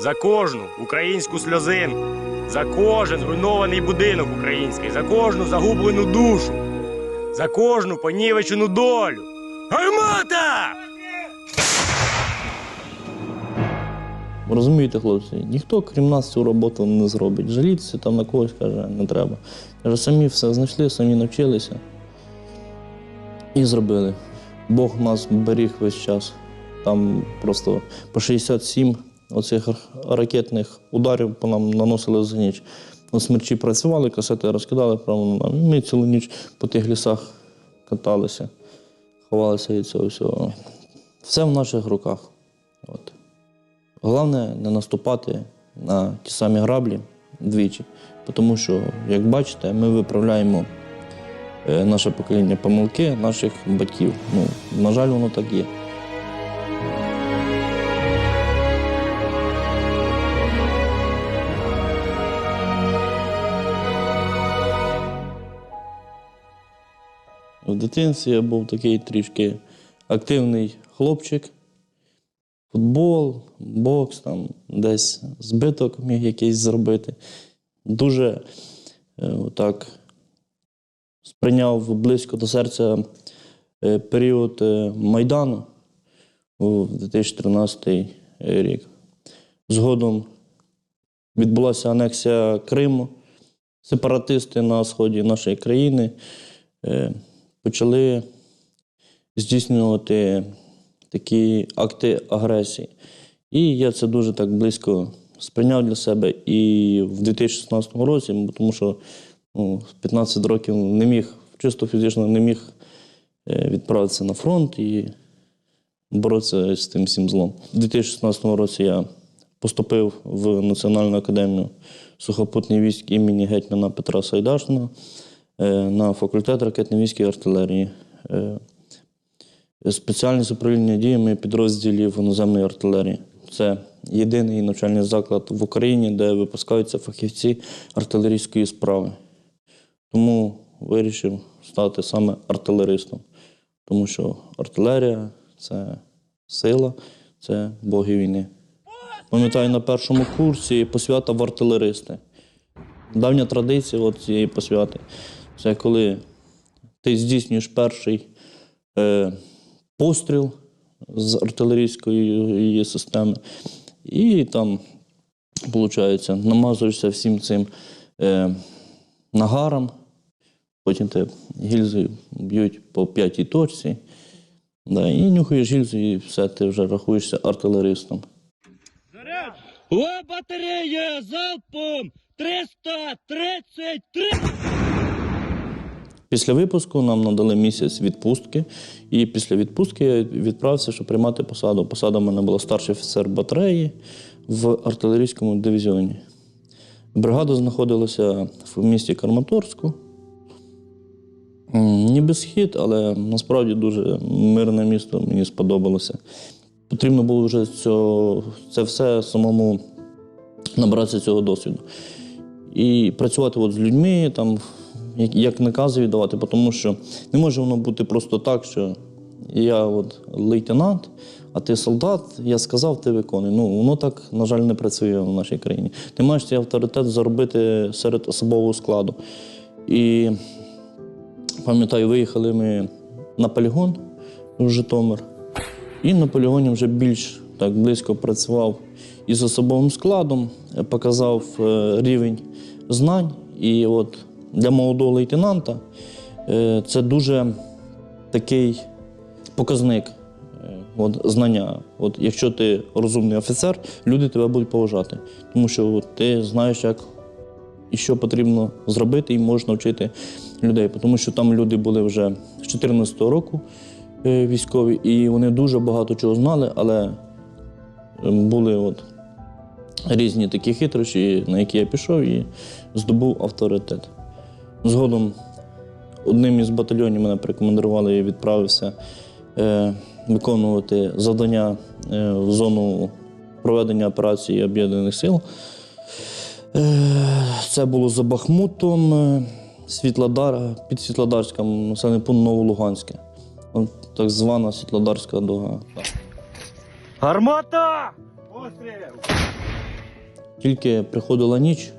за кожну українську сльозинку, за кожен зруйнований будинок український, за кожну загублену душу, за кожну понівечену долю. Гармата! Розумієте, хлопці, ніхто крім нас цю роботу не зробить. Жалітися там на когось каже, не треба. Каже, самі все знайшли, самі навчилися і зробили. Бог нас беріг весь час. Там просто по 67 оцих ракетних ударів по нам наносили за ніч. Смерчі працювали, касети розкидали прямо нам. Ми цілу ніч по тих лісах каталися, ховалися від цього всього. Все в наших руках. От. Головне не наступати на ті самі граблі двічі, тому що, як бачите, ми виправляємо е, наше покоління помилки наших батьків. Ну, на жаль, воно так є. В дитинстві я був такий трішки активний хлопчик. Футбол, бокс, там десь збиток міг якийсь зробити. Дуже е, так сприйняв близько до серця е, період е, Майдану у 2013 рік. Згодом відбулася анексія Криму. Сепаратисти на сході нашої країни почали здійснювати такі акти агресії. І я це дуже так близько сприйняв для себе і в 2016 році, тому що ну, 15 років не міг, чисто фізично не міг е, відправитися на фронт і боротися з тим всім злом. У 2016 році я поступив в Національну академію сухопутних військ імені гетьмана Петра Сайдашина на факультет ракетних військ і артилерії. Е, Спеціальність управління діями підрозділів іноземної артилерії. Це єдиний навчальний заклад в Україні, де випускаються фахівці артилерійської справи. Тому вирішив стати саме артилеристом, тому що артилерія це сила, це боги війни. Пам'ятаю, на першому курсі посвята в артилеристи. Давня традиція от цієї посвяти. Це коли ти здійснюєш перший е, постріл з артилерійської системи, і там, виходить, намазуєшся всім цим е, нагаром, потім тебе гільзою б'ють по п'ятій точці, да, і нюхаєш гільзу, і все, ти вже рахуєшся артилеристом. О, батарея залпом 333! Після випуску нам надали місяць відпустки, і після відпустки я відправився, щоб приймати посаду. Посада в мене була старший офіцер батареї в артилерійському дивізіоні. Бригада знаходилася в місті Карматорську. Ніби схід, але насправді дуже мирне місто, мені сподобалося. Потрібно було вже цього, це все самому набратися цього досвіду. І працювати от з людьми, там, як, як накази віддавати, тому що не може воно бути просто так, що я от лейтенант, а ти солдат, я сказав, ти виконуй. Ну, воно так, на жаль, не працює в нашій країні. Ти маєш цей авторитет заробити серед особового складу. І пам'ятаю, виїхали ми на полігон в Житомир. І на полігоні вже більш так близько працював із особовим складом, показав е, рівень знань. І от для молодого лейтенанта е, це дуже такий показник е, от, знання. От, якщо ти розумний офіцер, люди тебе будуть поважати. Тому що от, ти знаєш, як і що потрібно зробити, і можеш навчити людей. Тому що там люди були вже з 2014 року е, військові, і вони дуже багато чого знали, але е, були от різні такі хитрощі, на які я пішов і здобув авторитет. Згодом одним із батальйонів мене порекомендували і відправився е, виконувати завдання е, в зону проведення операції Об'єднаних сил. Е, Це було за Бахмутом, Світлодар, під Світлодарськом, населений пункт Новолуганське. Так звана Світлодарська дога. Гармата! Постріл! Тільки приходила ніч,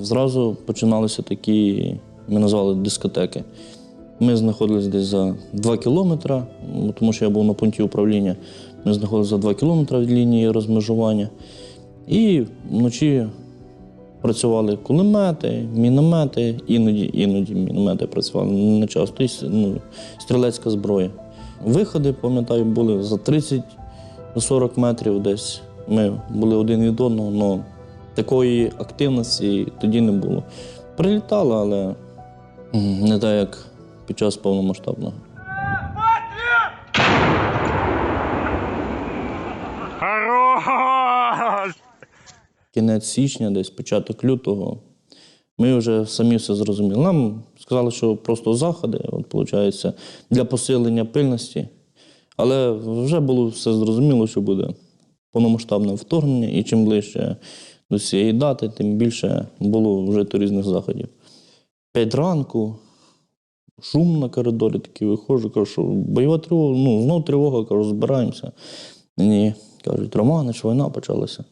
зразу починалися такі, ми назвали дискотеки. Ми знаходилися десь за 2 кілометри, тому що я був на пункті управління. Ми знаходилися за 2 кілометри від лінії розмежування. І вночі працювали кулемети, міномети, іноді, іноді міномети працювали, не часто, і, ну, стрілецька зброя. Виходи, пам'ятаю, були за 30-40 метрів десь. Ми були один від одного, але такої активності тоді не було. Прилітало, але не так, як під час повномасштабного. Кінець січня, десь початок лютого, ми вже самі все зрозуміли. Нам сказали, що просто заходи, от, виходить, для посилення пильності. Але вже було все зрозуміло, що буде повномасштабне вторгнення, і чим ближче до цієї дати, тим більше було вжито різних заходів. П'ять ранку, шум на коридорі такий виходжу, кажу, що бойова тривога, ну, знов тривога, кажу, збираємося. Ні, кажуть, Романич, війна почалася.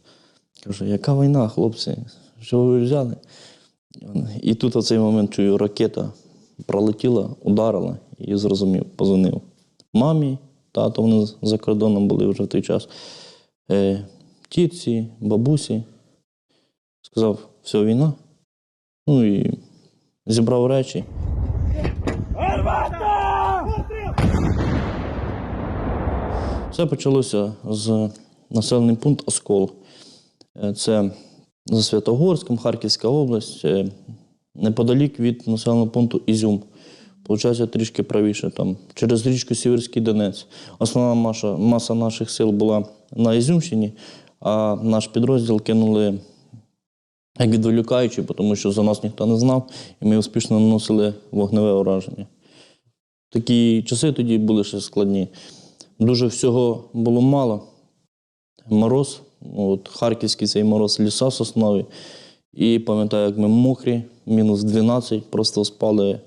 Кажу, яка війна, хлопці? Що ви взяли? І тут в цей момент чую, ракета пролетіла, ударила і зрозумів, позвонив. Мамі, тато, вони за кордоном були вже в той час. Е, тітці, бабусі. Сказав, все, війна. Ну і зібрав речі. Все почалося з населений пункт Оскол. Е, Це за Святогорськом, Харківська область, е, неподалік від населеного пункту Ізюм. Получається трішки правіше там, через річку Сіверський Донець. Основна маса, маса наших сил була на Ізюмщині, а наш підрозділ кинули як відволікаючи, тому що за нас ніхто не знав, і ми успішно наносили вогневе ураження. Такі часи тоді були ще складні. Дуже всього було мало. Мороз, от харківський цей мороз, ліса соснові. І пам'ятаю, як ми мокрі, мінус 12, просто спали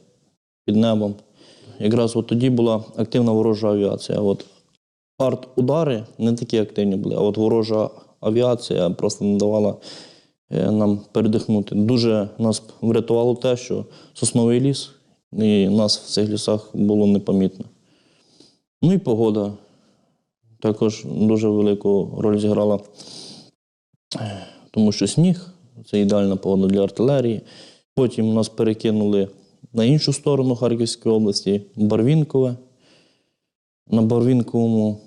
під небом. Якраз от тоді була активна ворожа авіація. От арт-удари не такі активні були, а от ворожа авіація просто не давала нам передихнути. Дуже нас врятувало те, що сосновий ліс, і нас в цих лісах було непомітно. Ну і погода також дуже велику роль зіграла, е, тому що сніг це ідеальна погода для артилерії. Потім нас перекинули на іншу сторону Харківської області, Барвінкове. На Барвінковому,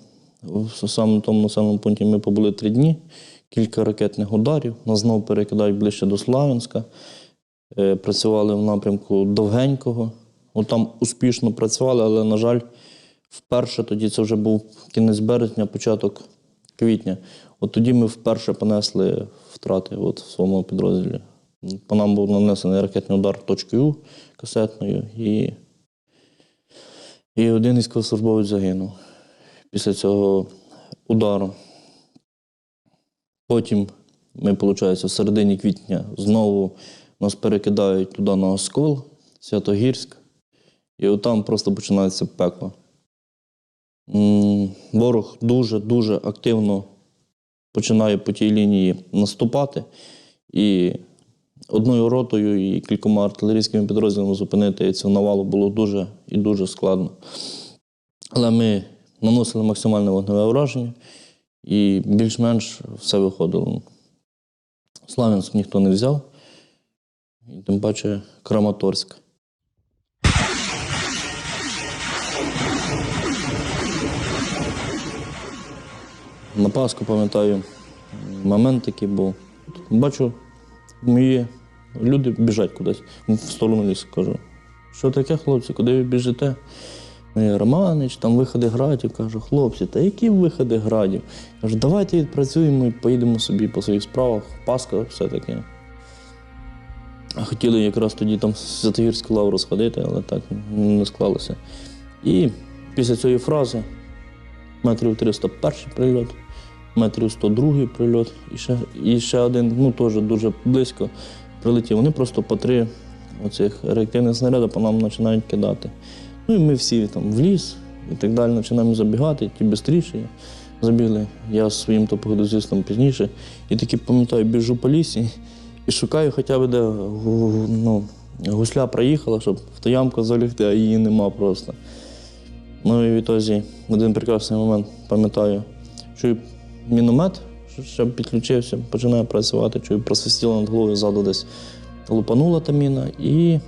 в самому тому населеному пункті, ми побули три дні, кілька ракетних ударів. Нас знову перекидають ближче до Славянська. Е, Працювали в напрямку Довгенького. От там успішно працювали, але, на жаль, вперше тоді це вже був кінець березня, початок квітня. От тоді ми вперше понесли втрати от в своєму підрозділі. По нам був нанесений ракетний удар точкою касетною, і, і один військовослужбовець загинув після цього удару. Потім ми, виходить, в середині квітня знову нас перекидають туди на Оскол, Святогірськ, і там просто починається пекло. Ворог дуже-дуже активно починає по тій лінії наступати. І одною ротою і кількома артилерійськими підрозділами зупинити цю навалу було дуже і дуже складно. Але ми наносили максимальне вогневе ураження і більш-менш все виходило. Славянськ ніхто не взяв, і тим паче Краматорськ. На Пасху пам'ятаю, момент такий був. Бачу, мої люди біжать кудись в сторону лісу. Кажу, що таке, хлопці, куди ви біжите? Я, Романич, там виходи градів. Кажу, хлопці, та які виходи градів? Кажу, давайте відпрацюємо і поїдемо собі по своїх справах. Пасха все таке. Хотіли якраз тоді там Святогірську лавру сходити, але так не склалося. І після цієї фрази метрів 301 прильот, метрів 102 прильот, і ще, і ще один, ну теж дуже близько прилетів. Вони просто по три оцих реактивних снаряди по нам починають кидати. Ну і ми всі там в ліс і так далі починаємо забігати, ті швидше. Забігли. Я з своїм топогодозистом пізніше. І таки пам'ятаю, біжу по лісі і шукаю хоча б де ну, гусля проїхала, щоб в ту ямку залягти, а її нема просто. Ну і в один прекрасний момент пам'ятаю, чую міномет, що- підключився, починаю працювати, чую, просвистіло над головою ззаду десь лупанула та міна. І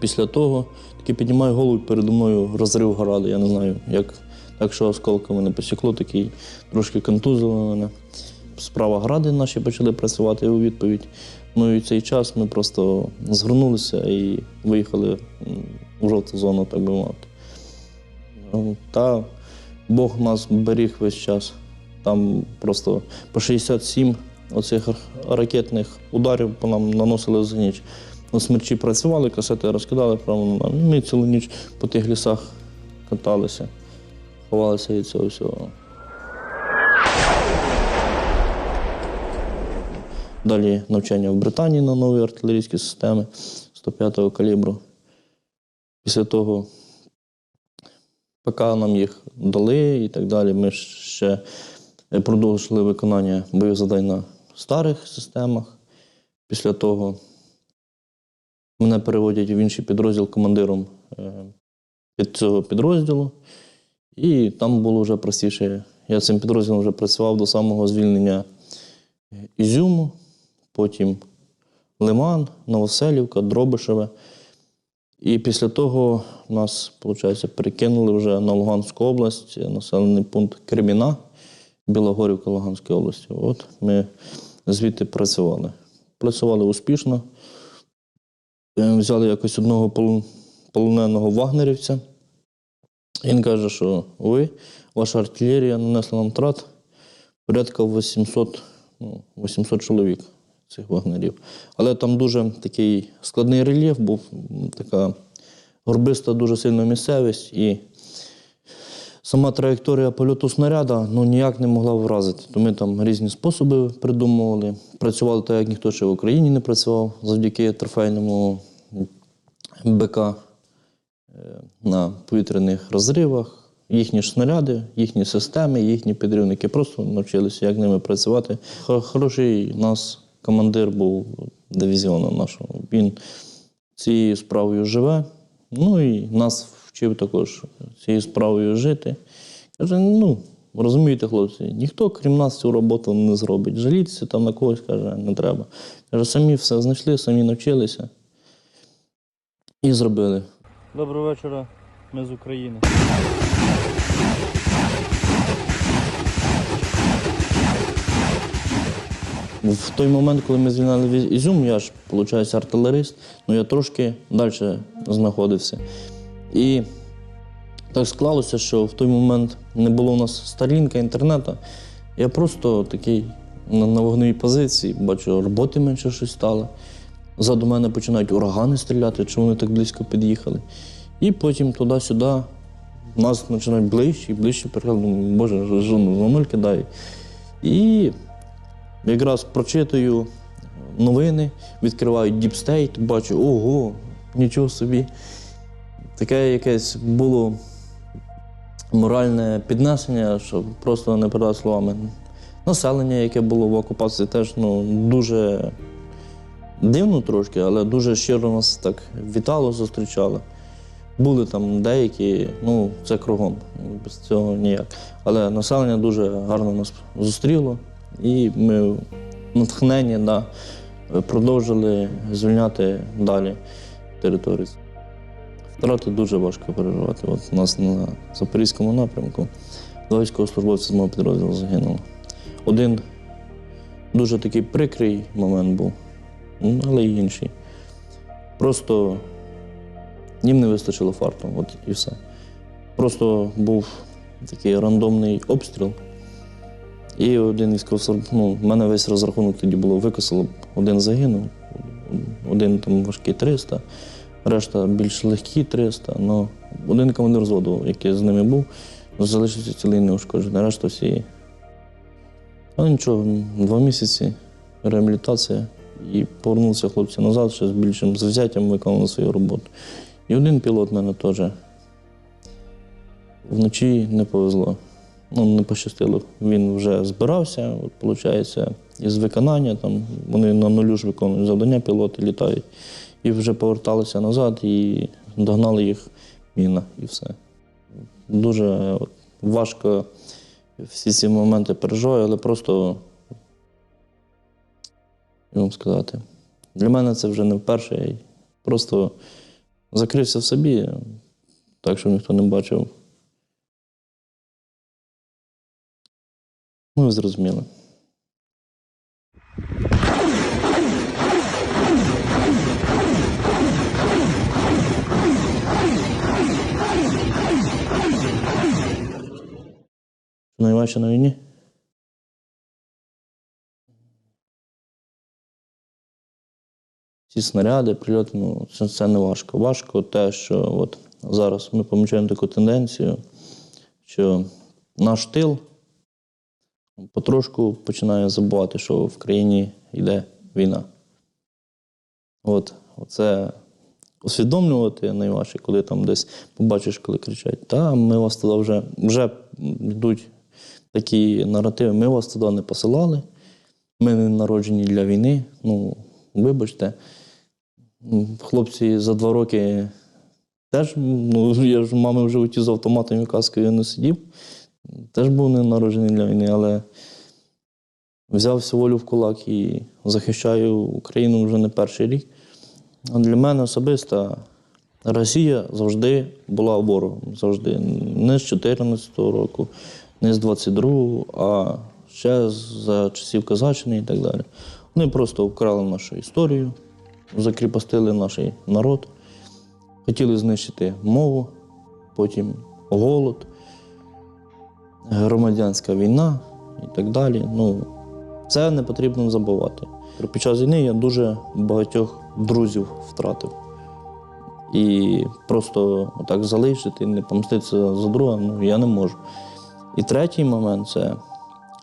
після того таки піднімаю голову передо мною розрив гради. Я не знаю, як так, що осколками не посікло, такий трошки контузило мене. Справа гради наші почали працювати у відповідь. Ну і цей час ми просто згорнулися і виїхали в жовту зону, так би мовити. Ну, Та Бог нас беріг весь час. Там просто по 67 оцих ракетних ударів по нам наносили за ніч. На смерчі працювали, касети розкидали прямо на нам. Ми цілу ніч по тих лісах каталися, ховалися від цього всього. Далі навчання в Британії на нові артилерійські системи 105-го калібру. Після того, поки нам їх дали і так далі, ми ще продовжили виконання бойових завдань на старих системах. Після того мене переводять в інший підрозділ командиром е, під цього підрозділу. І там було вже простіше. Я цим підрозділом вже працював до самого звільнення Ізюму, потім Лиман, Новоселівка, Дробишеве. І після того нас, виходить, перекинули вже на Луганську область, населений пункт Креміна, Білогорівка Луганської області. От ми звідти працювали. Працювали успішно. Е, Взяли якось одного полоненого вагнерівця. Він каже, що ви, ваша артилерія нанесла нам трат порядка 800, ну, 800 чоловік цих вагнерів. Але там дуже такий складний рельєф був, така горбиста дуже сильна місцевість. І сама траєкторія польоту снаряда ну, ніяк не могла вразити. То ми там різні способи придумували. Працювали так, як ніхто ще в Україні не працював завдяки трофейному БК е, на повітряних розривах. Їхні снаряди, їхні системи, їхні підривники просто навчилися, як ними працювати. Хороший у нас командир був дивізіону нашого. Він цією справою живе. Ну і нас вчив також цією справою жити. Каже: ну, розумієте, хлопці, ніхто крім нас цю роботу не зробить. Жалітися там на когось, каже, не треба. Каже, самі все знайшли, самі навчилися і зробили. Доброго вечора, ми з України. В той момент, коли ми звільняли Ізюм, я ж, виходить, артилерист, ну я трошки далі знаходився. І так склалося, що в той момент не було у нас старлінка, інтернету. Я просто такий на, на вогневій позиції, бачу, роботи менше щось стало. Ззаду мене починають урагани стріляти, чому вони так близько під'їхали. І потім туди-сюди нас починають ближче і ближче. Думаю, Боже, жону за нуль кидає. І якраз прочитую новини, відкриваю State, бачу, ого, нічого собі. Таке якесь було моральне піднесення, що просто не передати словами. Населення, яке було в окупації, теж ну, дуже дивно трошки, але дуже щиро нас так вітало, зустрічало. Були там деякі, ну, це кругом, без цього ніяк. Але населення дуже гарно нас зустріло, і ми натхнені да, продовжили звільняти далі територію. Втрати дуже важко переживати. От у нас на Запорізькому напрямку два військовослужбовці з мого підрозділу загинуло. Один дуже такий прикрий момент був, але й інший. Просто їм не вистачило фарту, от і все. Просто був такий рандомний обстріл. І один військовослужбовець, ну, в мене весь розрахунок тоді було викосило, один загинув, один там важкий 300, решта більш легкі 300. Ну, один командир взводу, який з ними був, залишився цілий неушкоджений, решта всі. Але нічого, два місяці реабілітація і повернувся хлопці назад, ще з більшим завзяттям виконали свою роботу. І один пілот мене теж вночі не повезло. ну, не пощастило. Він вже збирався, от, виходить, із виконання. Там, вони на нулю ж виконують завдання, пілоти літають. І вже поверталися назад і догнали їх міна і все. Дуже от, важко всі ці моменти переживаю, але просто, як вам сказати, для мене це вже не вперше. Я просто закрився в собі, так, щоб ніхто не бачив. Ну, ви зрозуміли. Найважче на війні? Ці снаряди, прильоти, ну, це, це не важко. Важко те, що от зараз ми помічаємо таку тенденцію, що наш тил потрошку починає забувати, що в країні йде війна. От, оце усвідомлювати найважче, коли там десь побачиш, коли кричать, та ми вас туди вже, вже йдуть такі наративи, ми вас туди не посилали, ми не народжені для війни. Ну, вибачте, хлопці за два роки теж, ну, я ж мами в животі з автоматом і каскою не сидів, теж був не народжений для війни, але взяв всю волю в кулак і захищаю Україну вже не перший рік. А для мене особисто Росія завжди була ворогом. Завжди. Не з 2014 року, не з 22-го, а ще за часів Казаччини і так далі. Вони просто вкрали нашу історію, закріпостили наш народ, хотіли знищити мову, потім голод, громадянська війна і так далі. Ну, це не потрібно забувати. Під час війни я дуже багатьох друзів втратив. І просто отак залишити, не помститися за друга, ну я не можу. І третій момент це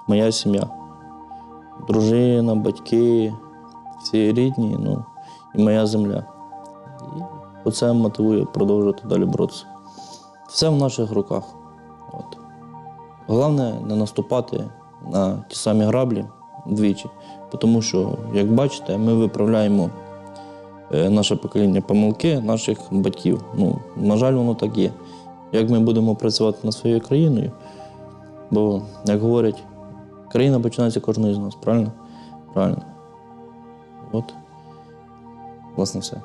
моя сім'я. Дружина, батьки, всі рідні, ну, і моя земля. І оце мотивує продовжувати далі боротися. Все в наших руках. От. Головне не наступати на ті самі граблі двічі. Тому що, як бачите, ми виправляємо е, наше покоління помилки наших батьків. Ну, на жаль, воно так є. Як ми будемо працювати над своєю країною, бо, як говорять, країна починається кожного з нас, правильно? Правильно. От, власне, все.